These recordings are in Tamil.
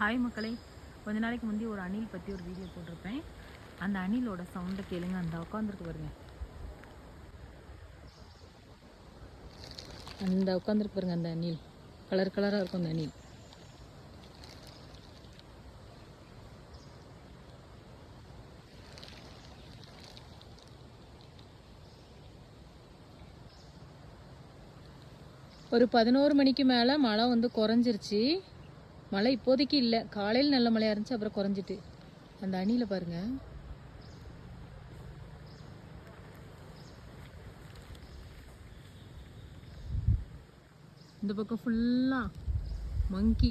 ஹாய் மக்களே. கொஞ்ச நாளைக்கு முந்தி ஒரு அணில் பற்றி ஒரு வீடியோ போட்டிருப்பேன். அந்த அணிலோட சவுண்டை கேளுங்க. அந்த உட்காந்துருக்கு பாருங்க. அந்த உட்காந்துருக்கு பாருங்க அந்த அணில். கலர் கலராக இருக்கும் அந்த அணில். ஒரு பதினோரு மணிக்கு மேலே மழை வந்து குறைஞ்சிருச்சு. மழை இப்போதைக்கு இல்லை. காலையில் நல்ல மழையாக இருந்துச்சு அப்புறம் குறைஞ்சிட்டு. அந்த அணில பாருங்கள் இந்த பக்கம் ஃபுல்லாக மங்கி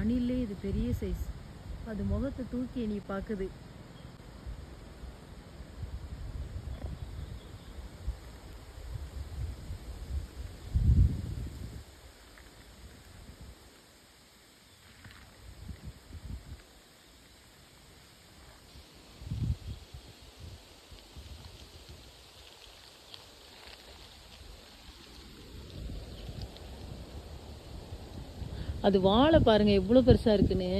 அணிலே இது பெரிய சைஸ் அது முகத்தை தூக்கி நீ பார்க்குது. அது வாழை பாருங்கள் எவ்வளோ பெருசாக இருக்குன்னு.